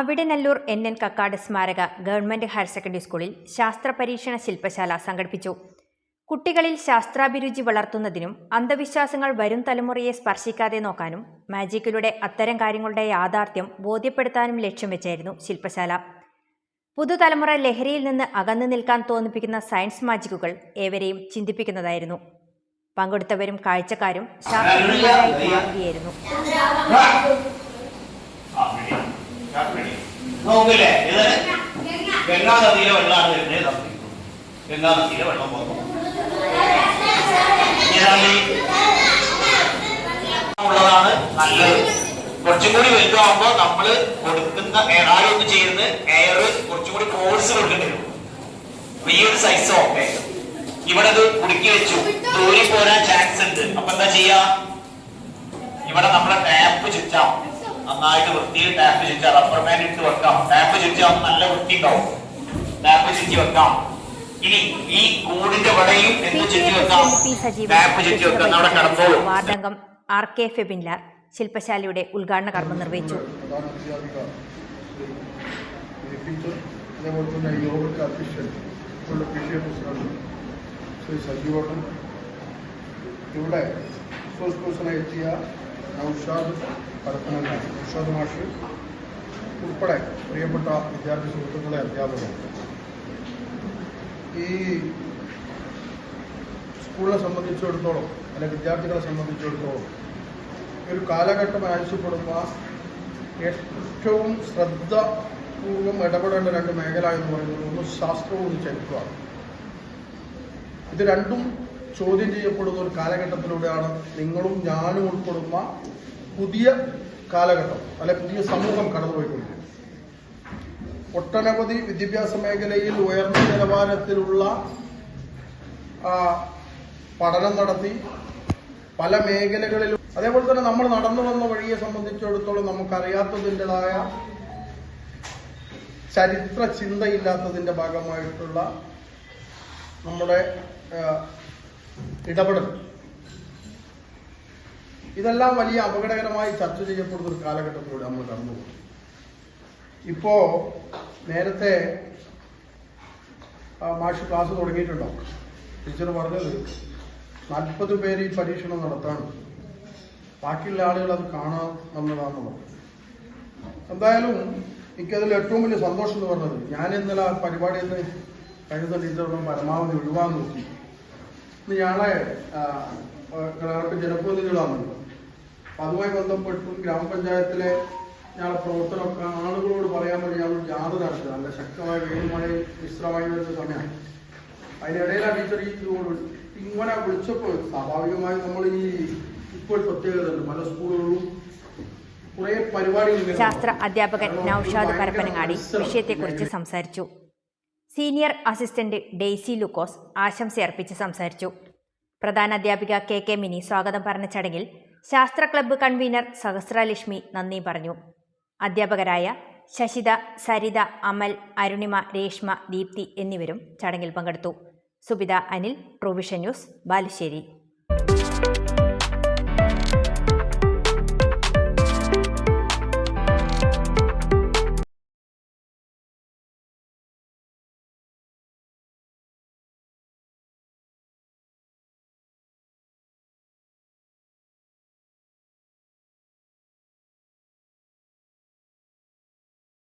Avidanallur N N Kakkad സ്മാരക government higher secondary സ്കൂളിൽ ശാസ്ത്ര പരീക്ഷണ ശില്പശാല സംഘടിപ്പിച്ചു. കുട്ടികളിൽ ശാസ്ത്രാഭിരുചി വളർത്തുന്നതിനും അന്ധവിശ്വാസങ്ങൾ വരും തലമുറയെ സ്പർശിക്കാതെ നോക്കാനും മാജിക്കിലൂടെ അത്തരം കാര്യങ്ങളുടെ യാഥാർത്ഥ്യം ബോധ്യപ്പെടുത്താനും ലക്ഷ്യം വെച്ചായിരുന്നു ശില്പശാല. പുതുതലമുറ ലഹരിയിൽ നിന്ന് അകന്നു നിൽക്കാൻ തോന്നിപ്പിക്കുന്ന സയൻസ് മാജിക്കുകൾ ഏവരെയും ചിന്തിപ്പിക്കുന്നതായിരുന്നു. പങ്കെടുത്തവരും കാഴ്ചക്കാരും ശാസ്ത്രജ്ഞരായി മാറുകയായിരുന്നു നോക്കില്ലേ ഇത് ഗംഗാ നദിയിലെ വെള്ളമാണ് വരുന്നത്. തപ്പി. ഗംഗാ നദിയിലെ വെള്ളം പോകുന്നു. ഉള്ളതാണ് നല്ലത്. കുറച്ചും കൂടി വലുതാവുമ്പോ നമ്മൾ കൊടുക്കുന്ന എയർ ഒന്ന് ചെയ്യുന്നത് എയർ കുറച്ചും കൂടി ഫോഴ്സ് കൊടുക്കേണ്ടി വരും. ഈ ഒരു സൈസ് ഓക്കെ ഇവിടെ കുടുക്കി വെച്ചു. ദൂരി പോരാൻ ചാൻസ് ഉണ്ട്. അപ്പൊ എന്താ ചെയ്യാ? ഇവിടെ നമ്മളെ ടാപ്പ് ചുറ്റാം. നന്നായിട്ട് വൃത്തിയിൽ ടാപ്പ് ചുറ്റാം റബ്ബർ ബാൻഡ് ഇട്ട് വെക്കാം. ടാപ്പ് ചുറ്റാം നല്ല വൃത്തി ഉണ്ടാവും ടാപ്പ് ചുറ്റി വെക്കാം. ഇനി ഈ കൂടിന്റെ വടയും എന്ത് ചുറ്റി വെക്കാം? ടാപ്പ് ചുറ്റി വെക്കാം. അവിടെ കടന്നോളൂ. വാർഡംഗം ആർ കെ ഫെബിൻലാർ ശില്പശാലയുടെ ഉദ്ഘാടന കർമ്മം നിർവഹിച്ചു. അതേപോലെ തന്നെ യോഗയ്ക്ക് അധ്യക്ഷൻ പ്രസിഡന്റ് ശ്രീ സജീവട്ടൻ ഇവിടെ പേഴ്സണായി എത്തിയ നൌഷാദ് പരപ്പനങ്ങാടി നൌഷാദ് മാഷ് ഉൾപ്പെടെ പ്രിയപ്പെട്ട വിദ്യാർത്ഥി സുഹൃത്തുക്കളെ അധ്യാപകർ ഈ സ്കൂളിനെ സംബന്ധിച്ചിടത്തോളം അല്ലെ വിദ്യാർത്ഥികളെ സംബന്ധിച്ചിടത്തോളം ഒരു കാലഘട്ടം ആവശ്യപ്പെടുന്ന ഏറ്റവും ശ്രദ്ധപൂർവം ഇടപെടേണ്ട രണ്ട് മേഖല എന്ന് പറയുന്നത് ഒന്ന് ശാസ്ത്രവും ഒന്ന് ചരിത്രമാണ് ഇത് രണ്ടും ചോദ്യം ചെയ്യപ്പെടുന്ന ഒരു കാലഘട്ടത്തിലൂടെയാണ് നിങ്ങളും ഞാനും ഉൾപ്പെടുന്ന പുതിയ കാലഘട്ടം അല്ലെ പുതിയ സമൂഹം കടന്നുപോയിക്കൊണ്ടിരിക്കുന്നത്. ഒട്ടനവധി വിദ്യാഭ്യാസ മേഖലയിൽ ഉയർന്ന നിലവാരത്തിലുള്ള പഠനം നടത്തി പല മേഖലകളിലും അതേപോലെ തന്നെ നമ്മൾ നടന്നു വന്ന വഴിയെ സംബന്ധിച്ചിടത്തോളം നമുക്കറിയാത്തതിന്റെതായ ചരിത്ര ചിന്തയില്ലാത്തതിന്റെ ഭാഗമായിട്ടുള്ള നമ്മുടെ ഇടപെടൽ ഇതെല്ലാം വലിയ അപകടകരമായി ചർച്ച ചെയ്യപ്പെടുന്ന ഒരു കാലഘട്ടത്തിലൂടെ നമ്മൾ കടന്നു പോകും. ഇപ്പോ നേരത്തെ മാഷ് ക്ലാസ് തുടങ്ങിയിട്ടുണ്ടോ? ടീച്ചർ പറഞ്ഞത് നാൽപ്പത് പേര് ഈ പരീക്ഷണം നടത്താണ് ബാക്കിയുള്ള ആളുകൾ അത് കാണാം വന്നതാണെന്നുള്ളത്. എന്തായാലും എനിക്കതിൽ ഏറ്റവും വലിയ സന്തോഷം എന്ന് പറഞ്ഞത് ഞാൻ ഇന്നലെ ആ പരിപാടിയിൽ നിന്ന് കഴിഞ്ഞ ടീച്ചറോടും പരമാവധി ഒഴിവാൻ നോക്കി ഞാളെ ഞങ്ങൾക്ക് ജനപ്രതിനിധികളാണല്ലോ അപ്പൊ അതുമായി ബന്ധപ്പെട്ടും ഗ്രാമപഞ്ചായത്തിലെ ഞങ്ങളുടെ പ്രവർത്തനമൊക്കെ ആളുകളോട് പറയാൻ വേണ്ടി ഞങ്ങൾ ജാഥ നടത്തുക നല്ല ശക്തമായ വെയിൽ മഴ മിശ്രമായി വരുന്ന സമയമാണ്. അതിനിടയിലാണ് ടീച്ചർ ഈ ഇങ്ങനെ വിളിച്ചപ്പോൾ സ്വാഭാവികമായി നമ്മൾ ഈ ഇപ്പോൾ പ്രത്യേകത ഉണ്ട് പല സ്കൂളുകളും ശാസ്ത്ര അധ്യാപകൻ നൌഷാദ് പരപ്പനങ്ങാടി വിഷയത്തെക്കുറിച്ച് സംസാരിച്ചു. സീനിയർ അസിസ്റ്റന്റ് ഡെയ്സി ലൂക്കോസ് ആശംസയർപ്പിച്ച് സംസാരിച്ചു. പ്രധാന അധ്യാപിക കെ കെ മിനി സ്വാഗതം പറഞ്ഞ ചടങ്ങിൽ ശാസ്ത്ര ക്ലബ്ബ് കൺവീനർ സഹസ്രലക്ഷ്മി നന്ദി പറഞ്ഞു. അധ്യാപകരായ ശശിത സരിത അമൽ അരുണിമ രേഷ്മ ദീപ്തി എന്നിവരും ചടങ്ങിൽ പങ്കെടുത്തു. Subitha Anil provision news Balussery.